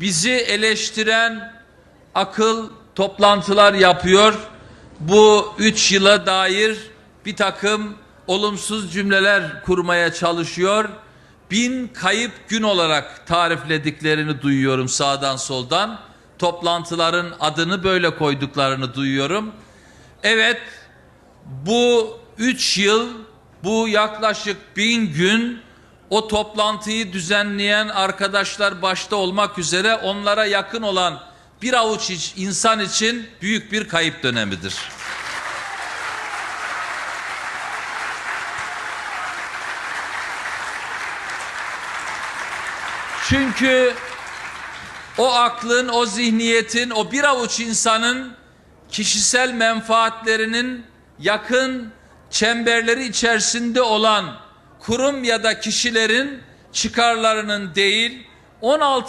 bizi eleştiren akıl toplantılar yapıyor. Bu üç yıla dair bir takım olumsuz cümleler kurmaya çalışıyor. Bin kayıp gün olarak tariflediklerini duyuyorum sağdan soldan. Toplantıların adını böyle koyduklarını duyuyorum. Evet bu üç yıl, bu yaklaşık bin gün o toplantıyı düzenleyen arkadaşlar başta olmak üzere onlara yakın olan bir avuç insan için büyük bir kayıp dönemidir. Çünkü o aklın, o zihniyetin, o bir avuç insanın kişisel menfaatlerinin yakın çemberleri içerisinde olan kurum ya da kişilerin çıkarlarının değil 16